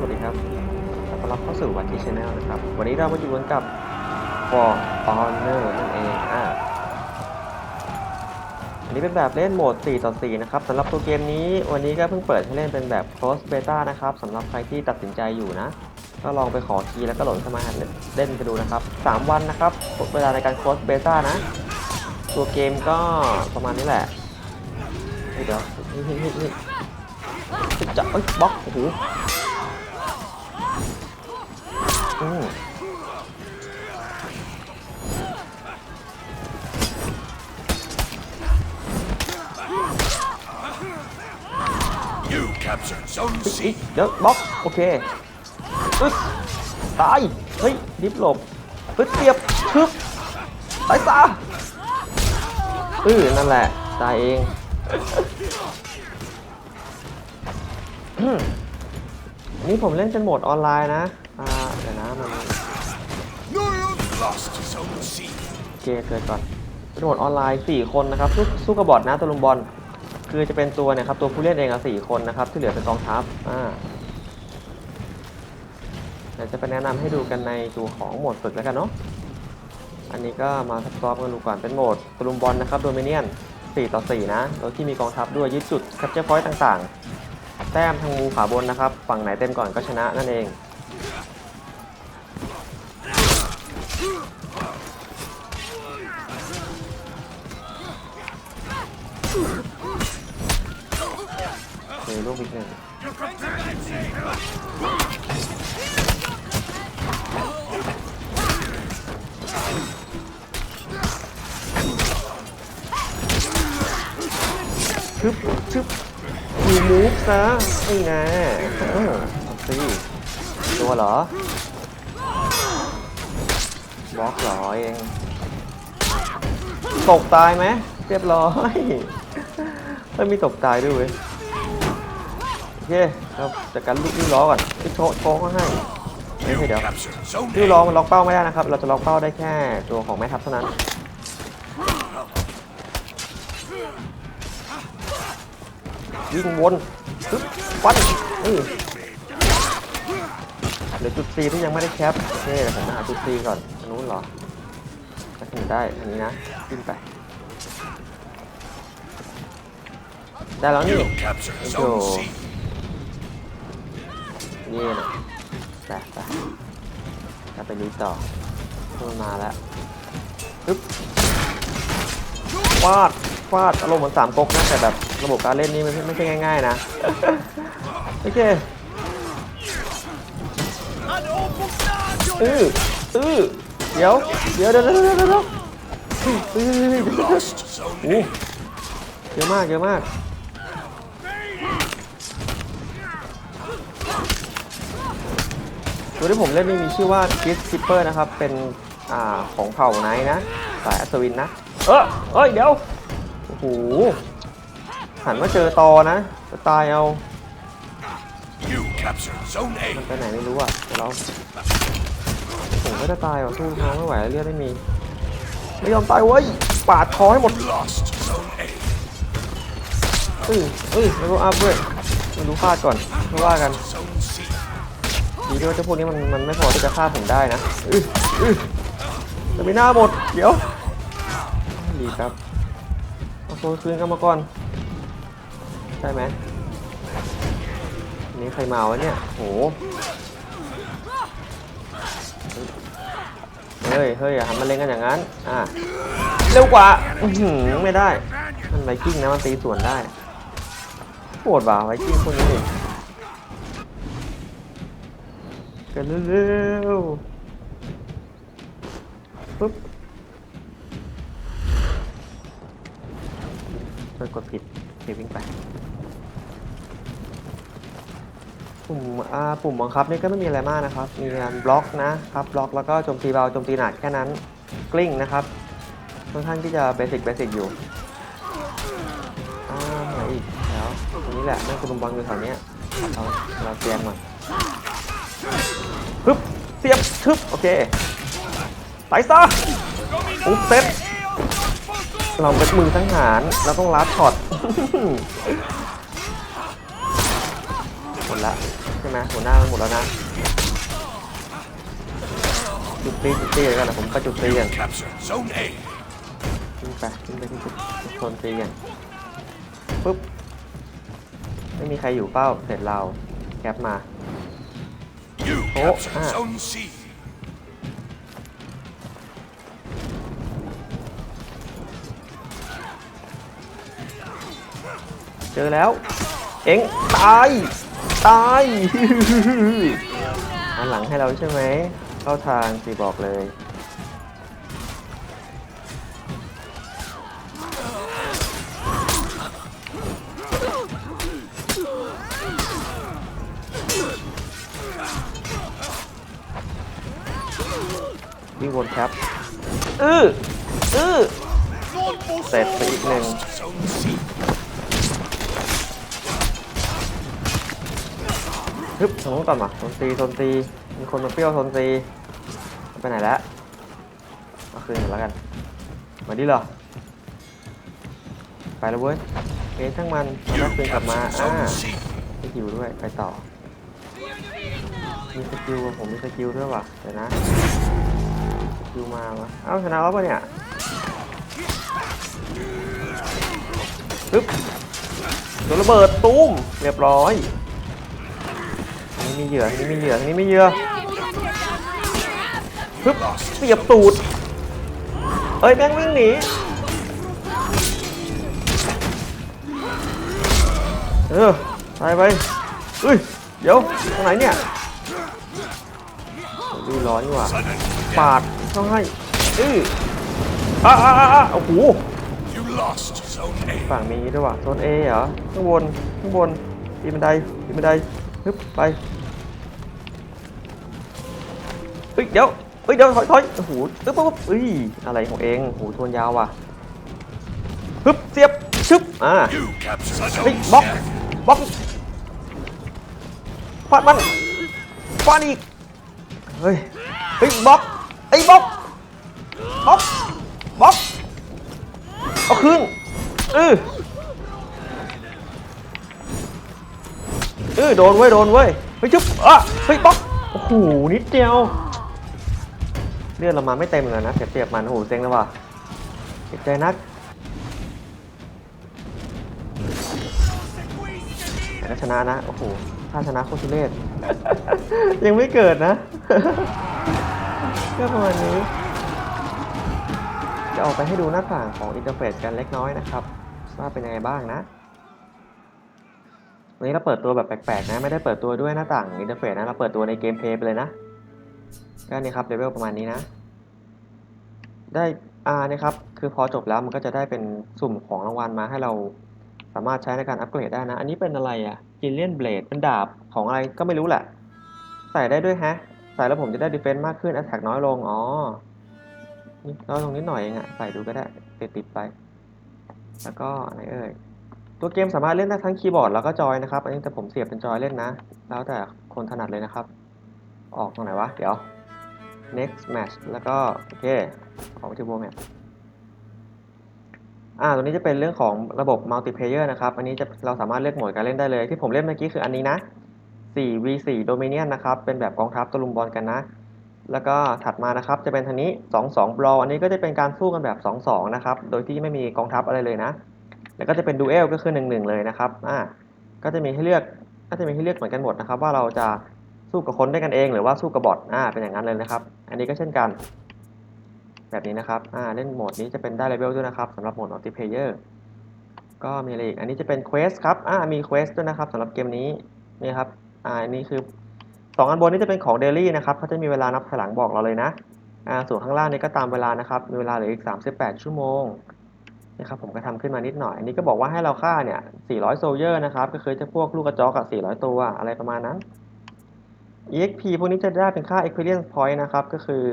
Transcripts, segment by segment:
สวัสดีครับขอต้อนรับเข้าสู่วันที่ชแนลนะครับ วันนี้เรามาอยู่กันกับ For Honor นั่นเองอ่าอันนี้เป็นแบบเล่นโหมด 4 ต่อ 4 นะครับสำหรับตัวเกมนี้ วันนี้ก็เพิ่งเปิดให้เล่นเป็นแบบ Close Beta นะครับสำหรับใครที่ตัดสินใจอยู่นะ ก็ลองไปขอคีย์แล้วก็โหลดเข้ามาเล่นไปดูนะครับ 3 วันนะครับเวลาในการ Close Beta นะ ตัวเกมก็ประมาณนี้แหละเดี๋ยวจะบล็อกโอ้โห อืม You captured Zone อีก C. เดี๋ยวบล็อกโอเคอึ๊ดตาย เฮ้ยดิฟหลบปึ๊ดเสียบทึบตายซะอื้อนั่นแหละ ตายเองอืมอันนี่ผมเล่นเป็นโหมดออนไลน์นะอ่า เดี๋ยวนะมัน No, lost Zone C. โอเคเกิดก่อนโหมดออนไลน์ 4 คนนะครับสู้สู้กับบอทนะตัวลุมบอล คือจะเป็นตัวเนี่ยครับตัวผู้เล่นเองอะสี่คนนะครับ ที่เหลือเป็นกองทัพอ่าเดี๋ยวจะไปแนะนำให้ดูกันในตัวของโหมดฝึกแล้วกันเนาะอันนี้ก็มาทดสอบกันดูก่อนเป็นโหมดตะลุมบอลนะครับโดมิเนียน4ต่อ4นะโดยที่มีกองทัพด้วยยึดจุดแคปเจอร์พอยต์ต่างๆ แต้มทางมุมขวาบนนะครับ ฝั่งไหนเต็มก่อนก็ชนะนั่นเอง ลูกอีกหนึ่งชึบชึบมีมูฟซะนี่ไงเออเอาสิตัวเหรอบล็อกเหรอเองตกตายไหมเรียบร้อยไม่มีตกตายด้วยเว้ย เคเราจัดการลูกนิ้วล้อก่อนที่โชว์โชว์เขาให้เฮ้ย You เดี๋ยว captured Zone นิ้วล้อ A. มันล็อกเป้าไม่ได้นะครับ เราจะล็อกเป้าได้แค่ตัวของแม่ทัพเท่านั้นวิ่งวนปึ๊บฟันอือเหลือจุดซีที่ยังไม่ได้แคปโอเคเดี๋ยวผมมาหาจุดซีก่อนอันนู้นเหรอถ้าถึงได้อันนี้นะขึ้นไปได้แล้วนี่ You captured Let's Zone go. C. เย่นะไปไปจะไปลุยต่อมันมาแล้วปึ๊บฟาดฟาดอารมณ์เหมือนสามก๊กนะแต่แบบระบบการเล่นนี่ม่ใช่ไม่ใช่ง่าย ๆ นะ โอเคอืออือเดี๋ยว เดี๋ยวเดี๋ยวเดี๋ยวเดี๋ยวเดี๋ยวอืออือ Lost Zone โอ้ A. เยอะมากเยอะมาก ตัวที่ผมเล่นนี่มีชื่อว่า g i s k i p p e r นะครับ เป็นอ่าของเผ่าไนท์นะ สายอัศวินนะ เออเอ้ย เดี๋ยว โอ้โห หันมาเจอตอนะ จะตายเอา You captured Zone มัน A. ไปไหนไม่รู้อะเดี๋ยวเราผมก็จะตายว่ะสู้เขาไม่ไหวแล้วเลือดไม่มี ไม่ยอมตายเว้ย ปาดคอให้หมด Lost Zone A. เอ้ยเอ้ยแล้วก็อัพด้วยไม่รู้ฟาดก่อนไม่ว่ากัน Zone C. ดีด้วยเจ้าพวกนี้มันมันไม่พอที่จะฆ่าผมได้นะอื้ออื้อจะไม่น่าหมด เดี๋ยวดีครับเอาโซนคืนกันมาก่อนใช่ไหมนนี้ใครมาวะเนี่ยโหเฮ้ยเฮ้ยอย่าหันมาเล่นกันอย่างนั้น อะ เร็วกว่าหือไม่ได้ มันไวกิ้งนะ มันตีสวนได้ โหดว่ะไวกิ้งคนนี้ กันเร็วๆปุ๊บเกดผิดเดี๋ยววิ่งไป ปุ่มอ่าปุ่มบังคับนี่ก็ไม่มีอะไรมากนะครับ มีการบล็อกนะครับ บล็อกแล้วก็โจมตีเบาโจมตีหนักแค่นั้น กลิ้งนะครับ ค่อนข้างที่จะเบสิกเบสิกอยู่อ่าไหนอีกแล้วตรงนี้แหละนั่นคือลุมบังอยู่แถวเนี้ยเราเราเตรียมก่อน ฮึบเสียบทึบโอเคไปซะปุ๊บเซ็ตเราเป็นมือสังหารเราต้องลัดช็อตหมดละใช่ไหมหัวหน้ามันหมดแล้วนะ จุดตีจุดตีกันนะผมก็จุดตีกัน Captured Zone A. ขึ้นไปขึ้นไปที่จุดจุดโซนตีกันปุ๊บไม่มีใครอยู่เป้าเสร็จเราแคปมา You Oh, captured ah. Zone C. เจอแล้ว เอ็งตาย ตายอันหลังให้เราใช่ไหม เข้าทางสิบอกเลย เสร็จไปอีกหนึ่งฮึบตรงนู้นก่อนมาโซนซีโซนซีมีคนมาเปรี้ยวโซนซีไปไหนแล้วเอาคืนกันแล้วกันมาดิเหรอไปแล้วเว้ยเอ๊ะช่างมันมาแล้วคืนกลับมาอ่าสกิลด้วยไปต่อมีสกิลผมมีสกิลด้วยว่ะเดี๋ยวนะสกิลมาวะเอ้าชนะแล้วปะเนี่ย ปึ๊บโดนระเบิดตุ้มเรียบร้อยนนี้มีเหยื่อนนี้มีเหยื่อนนี้มีเหยื่อปึ๊บเสียบตูดเอ้ยแม่งวิ่งหนีเออไปไปเฮ้ยเดี๋ยวตรงไหนเนี่ยดูร้อนนี่ว่าปาดเข้าให้อื้ออะอะอะอะโอ้โห ฝั่งมีด้วยว่ะโซน A เหรอ ข้างบน ข้างบนปีนบันไดปีนบันไดฮึบไปเฮ้ยเดี๋ยวเฮ้ยเดี๋ยวถอยถอยโอ้โหปึ๊บปึ๊บปึ๊บเฮ้ยอะไรของเองโอ้โหทวนยาวว่ะฮึบเสียบชึบอ่า You captured เฮ้ย Zone บล็อก C. บล็อกฟาดมันฟาดอีกเฮ้ยเฮ้ยบล็อกไอ้ยบล็อกบล็อกบล็อก เอาคืนเออเออโดนเว้ย โดนเว้ย เฮ้ยจุ๊บอะเฮ้ยบล็อกโอ้โห นิดเดียว เลือดเรามาไม่เต็มเลยนะ เสียเปรียบมัน โอ้โห เซ็งแล้วว่ะเจ็บใจนักแต่ก็ชนะนะ โอ้โห ถ้าชนะโคตรเรศยังไม่เกิดนะ ก็ประมาณนี้ จะออกไปให้ดูหน้าต่างของอินเทอร์เฟซกันเล็กน้อยนะครับ ว่าเป็นยังไงบ้างนะวันนี้เราเปิดตัวแบบแปลกๆนะ ไม่ได้เปิดตัวด้วยหน้าต่างอินเทอร์เฟซนะ เราเปิดตัวในเกมเพลย์ไปเลยนะก็นี่ครับเลเวลประมาณนี้นะ ได้อ่านี่ครับ คือพอจบแล้วมันก็จะได้เป็นสุ่มของรางวัลมาให้เราสามารถใช้ในการอัปเกรดได้นะ อันนี้เป็นอะไรอะกิลเลียนเบลดเป็นดาบของอะไรก็ไม่รู้แหละ ใส่ได้ด้วยฮะ ใส่แล้วผมจะได้ดีเฟนซ์มากขึ้น a t แทกน้อยลง อ๋อ น้อยลงนิดหน่อยเองอะใส่ดูก็ได้ติดติดไป แล้วก็ไหนเอ่ยตัวเกมสามารถเล่นได้ทั้งคีย์บอร์ดแล้วก็จอยนะครับ อันนี้แต่ผมเสียบเป็นจอยเล่นนะ แล้วแต่คนถนัดเลยนะครับ ออกตรงไหนวะ เดี๋ยว next match แล้วก็ โอเคออกไปที่ world match อ่า ตัวนี้จะเป็นเรื่องของระบบ multiplayer นะครับ อันนี้จะเราสามารถเลือกโหมดการเล่นได้เลย ที่ผมเล่นเมื่อกี้คืออันนี้นะ 4v4 Dominion นะครับ เป็นแบบกองทัพตะลุมบอลกันนะ แล้วก็ถัดมานะครับจะเป็นทางนี้2-2 Brawl อันนี้ก็จะเป็นการสู้กันแบบ 2-2 นะครับ โดยที่ไม่มีกองทัพอะไรเลยนะ แล้วก็จะเป็น Duel ก็คือ 1-1 เลยนะครับอ่าก็จะมีให้เลือกก็จะมีให้เลือกเหมือนกันหมดนะครับ ว่าเราจะสู้กับคนได้กันเองหรือว่าสู้กับบอทอ่าเป็นอย่างนั้นเลยนะครับ อันนี้ก็เช่นกัน แบบนี้นะครับอ่าเล่นโหมดนี้จะเป็นได้เลเวลด้วยนะครับสำหรับโหมด multiplayer ก็มีอะไรอีกอันนี้จะเป็น quest ครับอ่ามี quest ด้วยนะครับสำหรับเกมนี้นี่ครับอ่าอันนี้คือ สองอันบนนี้จะเป็นของ daily นะครับเขาจะมีเวลานับถอยหลังบอกเราเลยนะอ่าส่วนข้างล่างนี้ก็ตามเวลานะครับ มีเวลาเหลืออีก 38 ชั่วโมงนะครับผมก็ทำขึ้นมานิดหน่อย อันนี้ก็บอกว่าให้เราฆ่าเนี่ย 400 soldier นะครับ ก็คือจะพวกลูกกระจอกกับ 400 ตัวอะไรประมาณนั้น exp พวกนี้จะได้เป็นค่า experience point นะครับ ก็คือ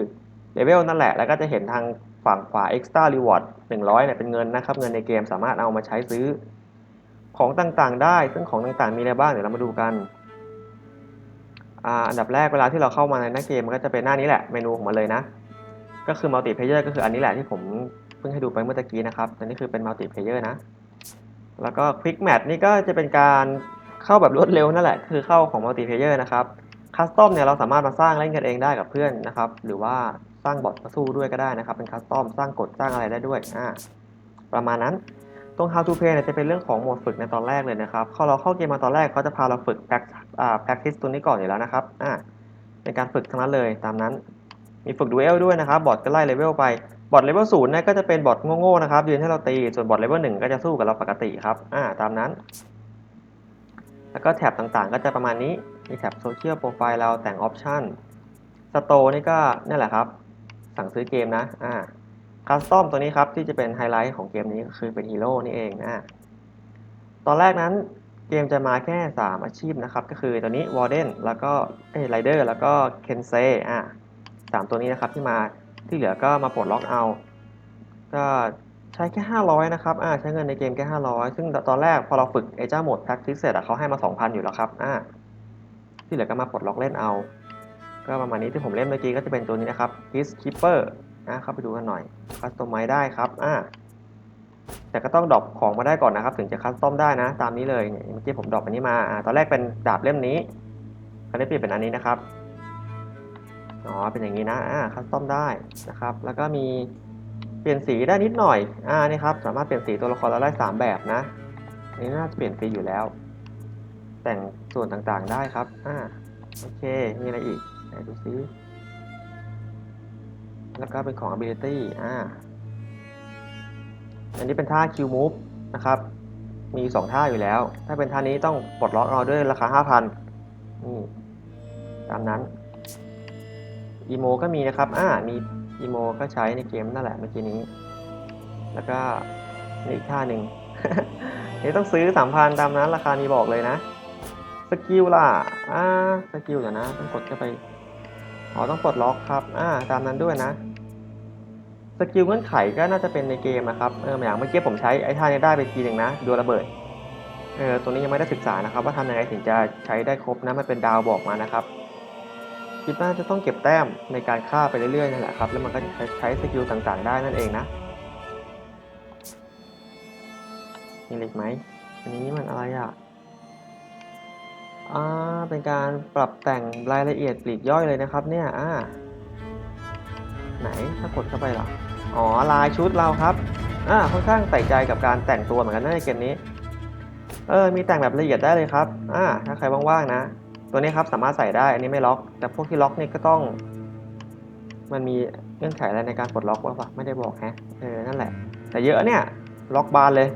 เลเวลนั่นแหละ แล้วก็จะเห็นทางฝั่งขวา extra reward 100เนี่ยเป็นเงินนะครับ เงินในเกมสามารถเอามาใช้ซื้อของต่างๆ ได้ ซึ่งของต่างๆ มีอะไรบ้าง เดี๋ยวเรามาดูกัน อันดับแรกเวลาที่เราเข้ามาในหน้าเกมมันก็จะเป็นหน้านี้แหละเมนูของมันเลยนะ ก็คือ multiplayer ก็คืออันนี้แหละที่ผมเพิ่งให้ดูไปเมื่อตะกี้นะครับอันนี้คือเป็น multiplayer นะ แล้วก็ quick match นี่ก็จะเป็นการเข้าแบบรวดเร็วนั่นแหละคือเข้าของมัลติเพเยอร์นะครับคัสตอมเนี่ยเราสามารถมาสร้างเล่นกันเองได้กับเพื่อนนะครับ หรือว่าสร้างบอทมาสู้ด้วยก็ได้นะครับ เป็นคัสตอมสร้างกฎสร้างอะไรได้ด้วยอ่าประมาณนั้น ตรง how to play เนี่ยจะเป็นเรื่องของโหมดฝึกในตอนแรกเลยนะครับเขาเราเข้าเกมมาตอนแรกเขาจะพาเราฝึก Practice ตัวนี้ก่อนอยู่แล้วนะครับอ่าเป็นการฝึกทั้งนั้นเลยตามนั้น มีฝึกดูเอลด้วยนะครับ บอทก็ไล่เลเวลไป บอทเลเวลศูนย์เนี่ยก็จะเป็นบอทโง่ๆนะครับยืนให้เราตี ส่วนบอทเลเวลหนึ่งก็จะสู้กับเราปกติครับอ่าตามนั้น แล้วก็แท็บต่างๆ ก็จะประมาณนี้ มีแท็บโซเชียลโปรไฟล์เราแต่งออปชันสโตนี่ก็นี่แหละครับ สั่งซื้อเกมนะอ่า คัสตอมตัวนี้ครับที่จะเป็นไฮไลท์ของเกมนี้ก็คือเป็นฮีโร่นี่เองอ่าตอนแรกนั้นเกมจะมาแค่ 3 อาชีพนะครับ ก็คือตัวนี้วอร์เดนแล้วก็ไรเดอร์แล้วก็เคนเซอ่าสามตัวนี้นะครับที่มาที่เหลือก็มาปลดล็อกเอา ก็ใช้แค่ 500 นะครับอ่าใช้เงินในเกมแค่ 500 ซึ่งตอนแรกพอเราฝึกไอ้เจ้าโหมด practice เสร็จอะเขาให้มา 2,000 อยู่แล้วครับอ่าที่เหลือก็มาปลดล็อกเล่นเอา ก็ประมาณนี้ที่ผมเล่นเมื่อกี้ก็จะเป็นตัวนี้นะครับ Peacekeeper นะเข้าไปดูกันหน่อยคัสตอมไมได้ครับอ่าแต่ก็ต้องดรอปของมาได้ก่อนนะครับ ถึงจะคัสตอมได้นะ ตามนี้เลยเนี่ยเมื่อกี้ผมดรอปอันนี้มาอ่าตอนแรกเป็นดาบเล่มนี้คราวนี้เปลี่ยนเป็นอันนี้นะครับอ๋อเป็นอย่างนี้นะอ่าคัสตอมได้นะครับ แล้วก็มีเปลี่ยนสีได้นิดหน่อยอ่านี่ครับสามารถเปลี่ยนสีตัวละครเราได้ 3 แบบนะอันนี้น่าจะเปลี่ยนฟรีอยู่แล้ว แต่งส่วนต่างๆได้ครับอ่าโอเคมีอะไรอีกไหนดูซิ แล้วก็เป็นของ ability อ่า อันนี้เป็นท่า Q move นะครับ มีสองท่าอยู่แล้ว ถ้าเป็นท่านี้ต้องปลดล็อกเอาด้วยราคา 5,000นี่ตามนั้นอีโมก็มีนะครับ อ่า มีอีโมก็ใช้ในเกมนั่นแหละเมื่อกี้นี้ แล้วก็นี่อีกท่าหนึ่งนี่ต้องซื้อ3,000ตามนั้น ราคานี้บอกเลยนะ สกิลล่ะ อ่า สกิลเดี๋ยวนะ ต้องกดเข้าไป อ๋อต้องปลดล็อกครับ อ่า ตามนั้นด้วยนะ สกิลเงื่อนไขก็น่าจะเป็นในเกมนะครับ เอออย่างเมื่อกี้ผมใช้ไอ้ท่านี้ได้ไปทีหนึ่งนะดวลระเบิด เออ ตัวนี้ยังไม่ได้ศึกษานะครับ ว่าทำยังไงถึงจะใช้ได้ครบนะ มันเป็นดาวบอกมานะครับ คิดว่าจะต้องเก็บแต้มในการฆ่าไปเรื่อยๆนั่นแหละครับ แล้วมันก็จะใช้สกิลต่างๆ ได้นั่นเองนะ มีอะไรอีกไหม อันนี้มันอะไรอะ อ่าเป็นการปรับแต่งรายละเอียดปลีกย่อยเลยนะครับเนี่ยอ่าไหนถ้ากดเข้าไปหรออ๋อลายชุดเราครับอ่าค่อนข้างใส่ใจกับการแต่งตัวเหมือนกันนะในเกมนี้เออมีแต่งแบบละเอียดได้เลยครับอ่าถ้าใครว่างๆนะ ตัวนี้ครับสามารถใส่ได้อันนี้ไม่ล็อก แต่พวกที่ล็อกนี่ก็ต้อง มันมีเงื่อนไขอะไรในการปลดล็อกบ้าปะไม่ได้บอกแฮะเออนั่นแหละ แต่เยอะเนี่ยล็อกบานเลย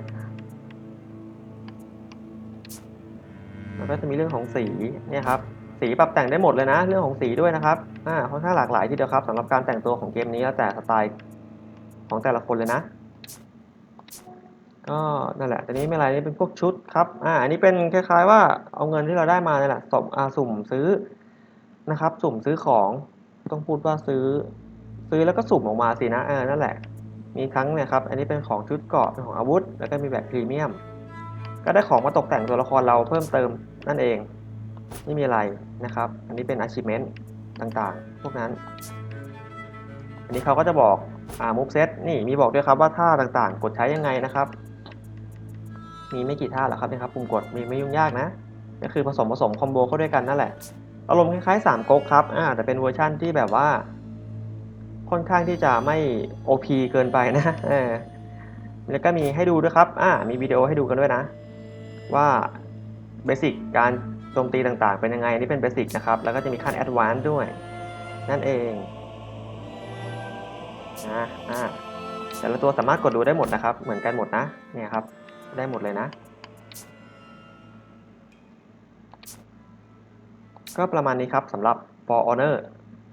แล้วก็จะมีเรื่องของสีเนี่ยครับสีปรับแต่งได้หมดเลยนะ เรื่องของสีด้วยนะครับอ่าค่อนข้างหลากหลายทีเดียวครับสำหรับการแต่งตัวของเกมนี้แล้วแต่สไตล์ของแต่ละคนเลยนะ ก็นั่นแหละแต่นี้ไม่ไรนี่เป็นพวกชุดครับอ่าอันนี้เป็นคล้าย ๆ ว่าเอาเงินที่เราได้มาเนี่ยแหละสมอ่าสุ่มซื้อนะครับ สุ่มซื้อของต้องพูดว่าซื้อ ซื้อแล้วก็สุ่มออกมาสินะเออนั่นแหละ มีทั้งเนี่ยครับ อันนี้เป็นของชุดเกราะเป็นของอาวุธ แล้วก็มีแบบพรีเมียม ก็ได้ของมาตกแต่งตัวละครเราเพิ่มเติมนั่นเอง ไม่มีอะไรนะครับ อันนี้เป็น achievement ต่างๆ พวกนั้น อันนี้เขาก็จะบอกอ่า move set นี่มีบอกด้วยครับว่าท่าต่างๆ กดใช้ยังไงนะครับ มีไม่กี่ท่าหรอกครับนะครับปุ่มกดมีไม่ยุ่งยากนะ ก็คือผสมผสมคอมโบเข้าด้วยกันนั่นแหละอารมณ์คล้ายๆ3ก๊กครับอ่าแต่เป็นเวอร์ชั่นที่แบบว่า ค่อนข้างที่จะไม่ OP เกินไปนะเออแล้วก็มีให้ดูด้วยครับอ่ามีวิดีโอให้ดูกันด้วยนะ ว่าเบสิกการโจมตีต่างๆ เป็นยังไงนี่เป็นเบสิกนะครับ แล้วก็จะมีขั้นแอดวานซ์ด้วย นั่นเองนะอ่าแต่ละตัวสามารถกดดูได้หมดนะครับ เหมือนกันหมดนะ เนี่ยครับ ได้หมดเลยนะ ก็ประมาณนี้ครับสำหรับ For Honor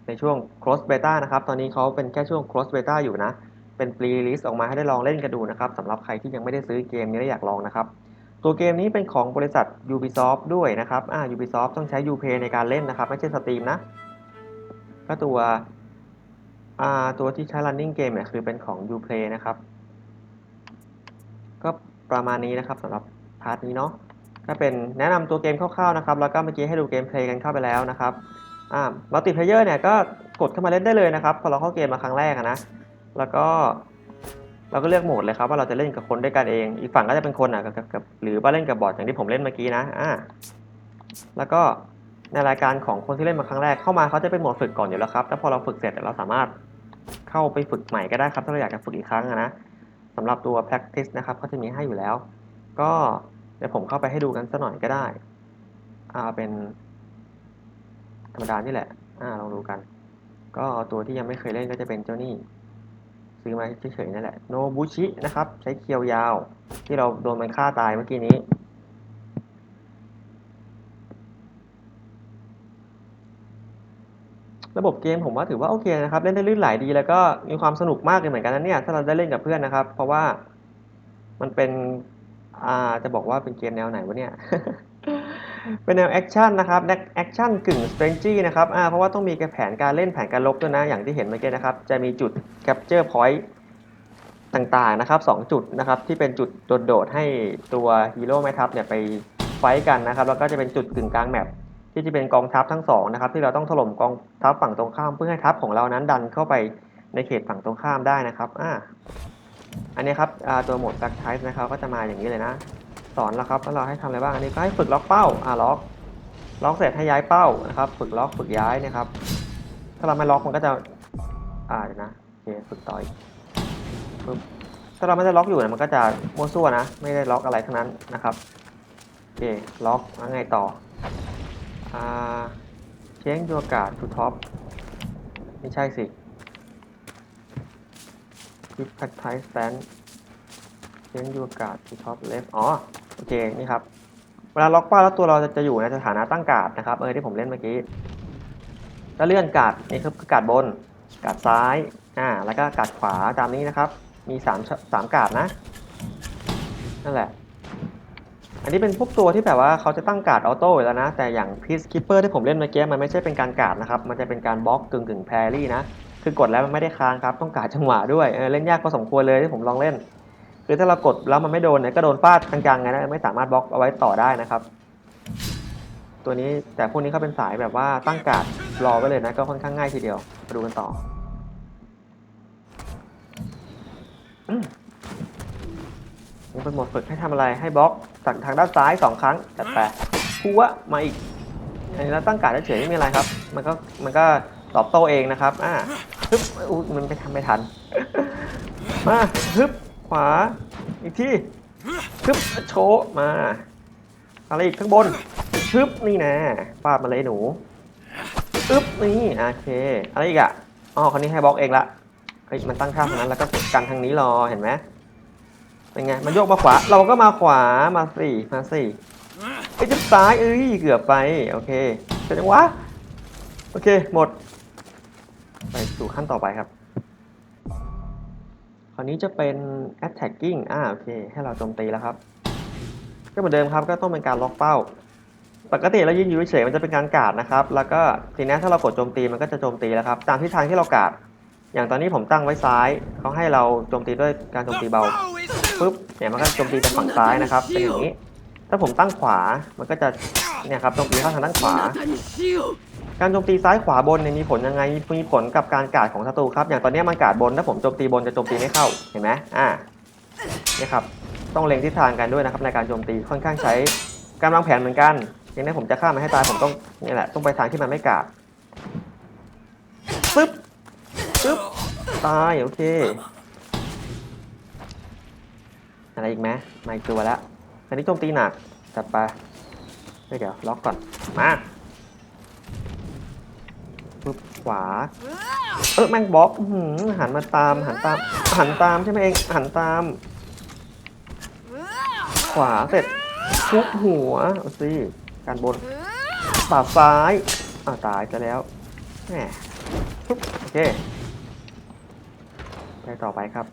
ในช่วง Close Beta นะครับ ตอนนี้เขาเป็นแค่ช่วง Close Beta อยู่นะ เป็น Pre Release ออกมาให้ได้ลองเล่นกันดูนะครับสำหรับใครที่ยังไม่ได้ซื้อเกมนี้และอยากลองนะครับ ตัวเกมนี้เป็นของบริษัท Ubisoft ด้วยนะครับอ่า Ubisoft ต้องใช้ Uplay ในการเล่นนะครับ ไม่ใช่ Steam นะก็ตัวอ่าตัวที่ใช้ running game เนี่ยคือเป็นของ Uplay นะครับ ก็ประมาณนี้นะครับสำหรับพาร์ทนี้เนาะก็เป็นแนะนำตัวเกมคร่าวๆนะครับ แล้วก็เมื่อกี้ให้ดูเกมเพลย์กันเข้าไปแล้วนะครับอ่ามัลติเพลเยอร์เนี่ยก็กดเข้ามาเล่นได้เลยนะครับ พอเราเข้าเกมมาครั้งแรกนะ แล้วก็ เราก็เลือกโหมดเลยครับว่าเราจะเล่นกับคนด้วยกันเอง อีกฝั่งก็จะเป็นคนอะกับกับหรือว่าเล่นกับบอทอย่างที่ผมเล่นเมื่อกี้นะอ่าแล้วก็ในรายการของคนที่เล่นมาครั้งแรกเข้ามาเขาจะเป็นโหมดฝึกก่อนอยู่แล้วครับแล้วพอเราฝึกเสร็จเราสามารถเข้าไปฝึกใหม่ก็ได้ครับ ถ้าเราอยากจะฝึกอีกครั้งนะสำหรับตัว practice นะครับเขาจะมีให้อยู่แล้ว ก็เดี๋ยวผมเข้าไปให้ดูกันสักหน่อยก็ได้อ่าเป็นธรรมดานี่แหละอ่าลองดูกัน ก็ตัวที่ยังไม่เคยเล่นก็จะเป็นเจ้านี่ ซื้อมาเฉยๆนั่นแหละโนบุชินะครับ ใช้เคียวยาว ที่เราโดนมันฆ่าตายเมื่อกี้นี้ ระบบเกมผมว่าถือว่าโอเคนะครับ เล่นได้ลื่นไหลดีแล้วก็มีความสนุกมากเลยเหมือนกันนะเนี่ยถ้าเราได้เล่นกับเพื่อนนะครับ เพราะว่ามันเป็นอ่าจะบอกว่าเป็นเกมแนวไหนวะเนี่ย เป็นแนวแอคชั่นนะครับแอคชั่นกึ่งสเตรนจี้นะครับอ่าเพราะว่าต้องมีแผนการเล่นแผนการลบด้วยนะ อย่างที่เห็นเมื่อกี้นะครับ จะมีจุด capture point ต่างๆนะครับสองจุดนะครับที่เป็นจุดโดดๆให้ตัวฮีโร่แม่ทัพเนี่ยไปไฟท์กันนะครับ แล้วก็จะเป็นจุดกึ่งกลางแมปที่จะเป็นกองทัพทั้งสองนะครับที่เราต้องถล่มกองทัพฝั่งตรงข้าม เพื่อให้ทัพของเรานั้นดันเข้าไปในเขตฝั่งตรงข้ามได้นะครับอ่าอันนี้ครับตัวโหมด practice นะครับก็จะมาอย่างนี้เลยนะ สอนแล้วครับว่าเราให้ทำอะไรบ้างอันนี้ก็ให้ฝึกล็อกเป้าอ่าล็อกล็อกเสร็จให้ย้ายเป้านะครับ ฝึกล็อกฝึกย้ายนะครับ ถ้าเราไม่ล็อกมันก็จะอ่าเดี๋ยวนะโอเคฝึกต่ออีกปึ๊บถ้าเราไม่ได้ล็อกอยู่เนี่ยมันก็จะมั่วซั่วนะ ไม่ได้ล็อกอะไรทั้งนั้นนะครับโอเคล็อกแล้วไงต่ออ่าเช็คยูอากาศทูท็อปไม่ใช่สิคลิปแพคไทสแตนเช่นยูการ์ดที่ท็อปเลฟอ๋อ โอเคนี่ครับ เวลาล็อกเป้าแล้วตัวเราจะจะอยู่ในสถานะตั้งการ์ดนะครับเออที่ผมเล่นเมื่อกี้ก็เลื่อนการ์ดนี่คือการ์ดบนการ์ดซ้ายอ่าแล้วก็การ์ดขวาตามนี้นะครับ มี3ามสามการ์ดนะนั่นแหละ อันนี้เป็นพวกตัวที่แบบว่าเขาจะตั้งการ์ดออโต้แล้วนะ แต่อย่างพีซคิปเปอร์ที่ผมเล่นเมื่อกี้มันไม่ใช่เป็นการการ์ดนะครับ มันจะเป็นการบล็อกกึ่งกึ่งแพรี่นะ คือกดแล้วมันไม่ได้ค้างครับ ต้องการจังหวะด้วยเเล่นยากพอสมควรเลยที่ผมลองเล่น คือถ้าเรากดแล้วมันไม่โดนเนี่ยก็โดนฟาดกลางๆไงนะไม่สามารถบล็อกเอาไว้ต่อได้นะครับ ตัวนี้แต่พวกนี้เขาเป็นสายแบบว่าตั้งการ์ดรอไว้เลยนะก็ค่อนข้างง่ายทีเดียวมาดูกันต่อนี่เป็นหมดฝึกให้ทำอะไรให้บล็อกจากทางด้านซ้ายสองครั้งจัดไปพัวมาอีกอันนี้เราตั้งการ์ดเฉยไม่มีอะไรครับ มันก็มันก็ตอบโต้เองนะครับอ่าฮึบมันไปทำไม่ทันมาฮึบ ขวา อีกที่ชึบโชว์มา อะไรอีกข้างบนชึบนี่นะฟาดมาเลยหนูอึ๊บนี่โอเคอะไรอีกอะอ๋อคนนี้ให้บล็อกเองละเฮ้ยมันตั้งท่าตรงนั้นแล้วก็กดกันทางนี้รอเห็นไหมเป็นไงมันโยกมาขวา เราก็มาขวามาสี่มาสี่ไอ้ยจะซ้ายเอ้ยเกือบไปโอเคเป็นยังวะโอเคหมด ไปสู่ขั้นต่อไปครับ คราวนี้จะเป็น attacking อ่าโอเคให้เราโจมตีแล้วครับ ก็เหมือนเดิมครับก็ต้องเป็นการล็อกเป้า ปกติเรายืนอยู่เฉยมันจะเป็นการกาดนะครับ แล้วก็ทีนี้ถ้าเรากดโจมตีมันก็จะโจมตีแล้วครับตามทิศทางที่เรากาด อย่างตอนนี้ผมตั้งไว้ซ้ายเขาให้เราโจมตีด้วยการโจมตีเบาปุ๊บเนี่ยมันก็โจมตีจากฝั่งซ้ายนะครับเป็นอย่างนี้ ถ้าผมตั้งขวามันก็จะเนี่ยครับโจมตีเข้าทางด้านขวา การโจมตีซ้ายขวาบนเนี่ยมีผลยังไงมีผลกับการกาดของศัตรูครับอย่างตอนนี้มันกาดบนถ้าผมโจมตีบนจะโจมตีไม่เข้าเห็นไหมอ่านี่ครับต้องเล็งทิศทางกันด้วยนะครับในการโจมตีค่อนข้างใช้การวางแผนเหมือนกันอย่างนี้ผมจะฆ่ามันให้ตายผมต้องนี่แหละต้องไปทางที่มันไม่กาดปึ๊บปึ๊บตายโอเคอะไรอีกไหมไมาอีกตัวแล้วอันนี้โจมตีหนักจัดไปเดี๋ยวล็อกก่อนมา ปึ๊บขวา เออแม่งบล็อกหือหันมาตามหันตามหันตามใช่ไหมเองหันตาม ขวาเสร็จทุบหัวเอาสิการบนปาซ้ายอ่าตายจะแล้วแหมซุบโอเคไปต่อไปครับ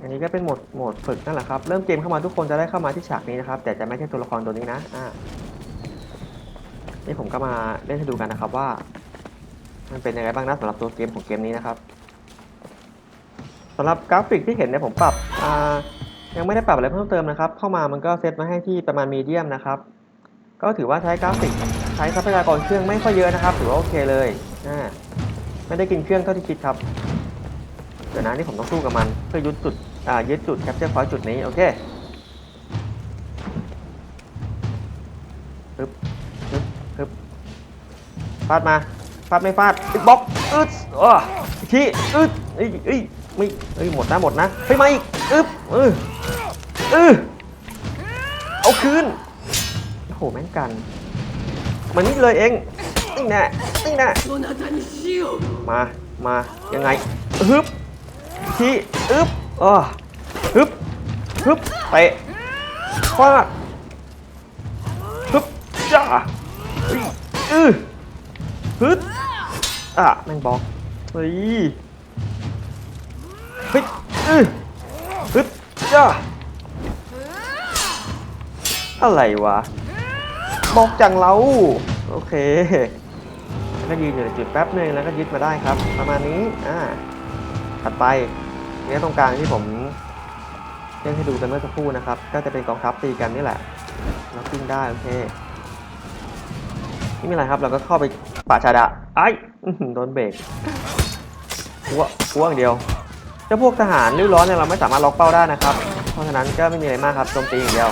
อันนี้ก็เป็นโหมดโหมดฝึกนั่นแหละครับ เริ่มเกมเข้ามาทุกคนจะได้เข้ามาที่ฉากนี้นะครับ แต่จะไม่ใช่ตัวละครตัวนี้นะ อ่า นี่ผมก็มาเล่นให้ดูกันนะครับว่า มันเป็นยังไงบ้างนะสำหรับตัวเกมของเกมนี้นะครับสำหรับกราฟิกที่เห็นเนี่ยผมปรับยังไม่ได้ปรับอะไรเพิ่มเติมนะครับ เข้ามามันก็เซตมาให้ที่ประมาณมีเดียมนะครับ ก็ถือว่าใช้กราฟิกใช้ทรัพยากรเครื่องไม่ค่อยเยอะนะครับ ถือว่าโอเคเลยไม่ได้กินเครื่องเท่าที่คิดครับเดี๋ยวนะนี่ผมต้องสู้กับมันเพื่อยึดจุดยึดจุดแคปเจอร์พอยต์จุดนี้โอเค ฟาดมาฟาดไม่ฟาดบล็อกอึดอ้อขี้อึดเอ้ยอ้ยไม่เอ้ยหมดนะหมดนะเฮ้ยมาอีกอึ๊บเออเออเอาคืนโอ้โหแม่งกันมานี่เลยเองนี่แน่นี่แน่มามายังไงฮึบขี้อึ๊บอ๋อฮึบฮึบไปฟาดฮึบจ้าเออ ฮึดอะแม่งบล็อกเฮ้ยเฮ้ยอือฮึดจ้าอะไรวะบล็อกจังเราโอเคก็ยืนอยู่ในจุดแป๊บหนึ่งแล้วก็ยึดมาได้ครับ ประมาณนี้อ่าถัดไปเนี่ยตรงกลางที่ผมเล่นให้ดูกันเมื่อสักครู่นะครับ ก็จะเป็นกองทัพตีกันนี่แหละแล้วกิ้งได้โอเค ไม่มีอะไรครับ เราก็เข้าไปป่าชาดะไอ้โดนเบรกพัวพัวอย่างเดียวเจ้าพวกทหารริ้วร้อนเนี่ยเราไม่สามารถล็อกเป้าได้นะครับ เพราะฉะนั้นก็ไม่มีอะไรมากครับโจมตีอย่างเดียว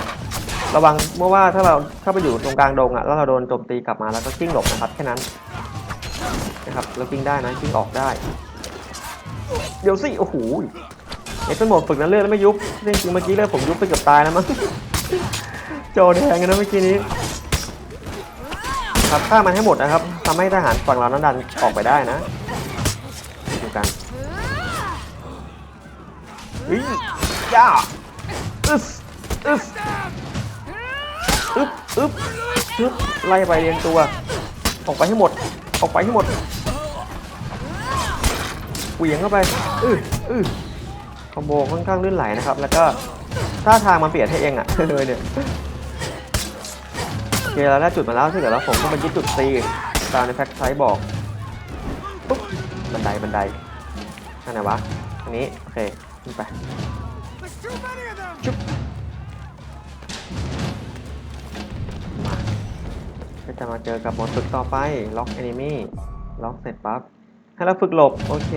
ระวังเมื่อว่าถ้าเราเข้าไปอยู่ตรงกลางดงอะแล้วเราโดนโจมตีกลับมาแล้วก็กิ้งหลบนะครับแค่นั้นนะครับเรากิ้งได้นะกิ้งออกได้ เดี๋ยวสิโอ้โหเอ็เป็นหมดฝึกนั้นเลือดแล้วไม่ยุบจริงๆเมื่อกี้เลือดผมยุบไปเกือบตายแล้วมั้งโจแดงกันนะเมื่อกี้นี้ ครับฆ่ามันให้หมดนะครับทำให้ทหารฝั่งเรานั้นดันออกไปได้นะดูกันเฮ้ยย่าอึสอึสอึบอึ๊บอึ๊บไล่ไปเรียงตัว ออกไปให้หมด ออกไปให้หมดเหวี่ยงเข้าไปอื้ออื้อคอมโบค่อนข้างลื่นไหลนะครับ แล้วก็ท่าทางมันเปลี่ยนให้เองอะเลยเนี่ยโอ เคเราได้จุดมาแล้วที่เหลือแล้วผมก็ไปยึดจุด C ตามในแพ็กไซต์บอกปุ๊บบันไดบันไดอันไหนวะอันนี้โอเคขึ้นไปชุบมาก็จะมาเจอกับโหมดฝึกต่อไปล็อกแอนิมี่ล็อกเสร็จปั๊บให้เราฝึกหลบโอเค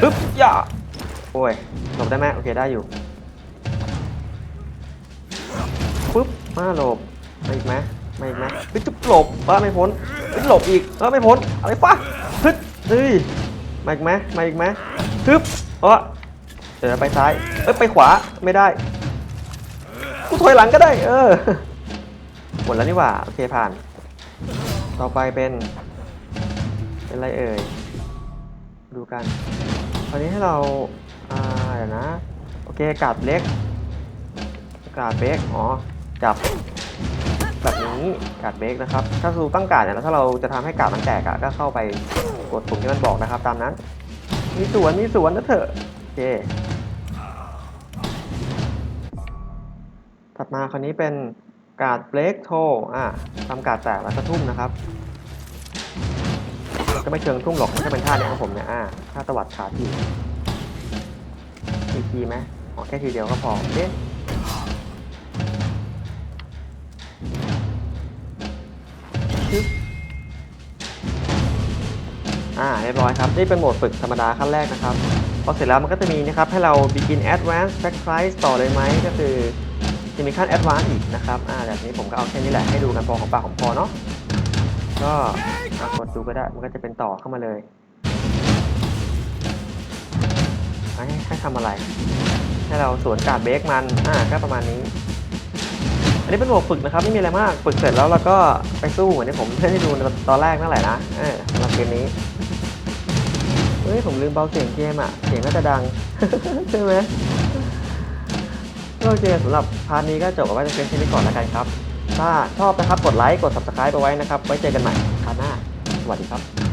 ปึ๊บย่าโอ้ยหลบได้ไหมโอเคได้อยู่ ปึ๊บมาหลบมาอีกไหมมาอีกไหมเฮ้ยจุ๊บหลบว่าไม่พ้นเฮ้ยหลบอีกเออไม่พ้นอะไรฟะฮึดเฮ้ยมาอีกไหมมาอีกไหมฮึบเออเดี๋ยวไปซ้ายเอ้ยไปขวาไม่ได้กูถอยหลังก็ได้ เออหมดแล้วนี่หว่าโอเคผ่าน ต่อไปเป็นเป็นอะไรเอ่ยดูกันคราวนี้ให้เราอ่าเดี๋ยวนะ โอเคกาดเล็กกาดเบรกอ๋อ จับแบบนี้กาดเบรกนะครับ ถ้าสูตั้งกาดเนี่ยแล้วถ้าเราจะทำให้กาดมันแตกอะก็เข้าไปกดปุ่มที่มันบอกนะครับ ตามนั้น มีสวนมีสวนนะเถอะโอเคถัดมาคราวนี้เป็นการ์ดเบรกโทอ่าทำการ์ดแตกแล้วก็ทุ่มนะครับก็ไม่เชิงทุ่มหรอกมันก็เป็นท่าเนี้ยของผมเนี่ยอ่าท่าตวัดขาทีทีทีไหมอ๋อแค่ทีเดียวก็พอโอเอ่าเรียบร้อยครับ นี่เป็นโหมดฝึกธรรมดาขั้นแรกนะครับ พอเสร็จแล้วมันก็จะมีนะครับให้เรา begin advance practice ต่อเลยไหมก็คือจะมีขั้น advance อีกนะครับอ่าแบบนี้ผมก็เอาแค่นี้แหละให้ดูกันพอของปากของพอเนาะก็กดดูก็ได้มันก็จะเป็นต่อเข้ามาเลยให้ทำอะไร ให้เราสวนการ์ดเบรกมันอ่าก็ประมาณนี้ อันนี้เป็นหัวฝึกนะครับไม่มีอะไรมากฝึกเสร็จแล้วเราก็ไปสู้เหมือนที่ผมเล่นให้ดูตอนแรกนั่นแหละนะเออสำหรับเกมนี้ เฮ้ย ผมลืมเบาเสียงเกมอะ เสียงก็จะดัง ใช่ไหมก็โอเคสำหรับพาร์ทนี้ก็จบเอาไว้ในเพียงแค่นี้ก่อนแล้วกันครับ ถ้าชอบนะครับกดไลค์กด subscribe ไปไว้นะครับ ไว้เจอกันใหม่พาร์ทหน้า สวัสดีครับ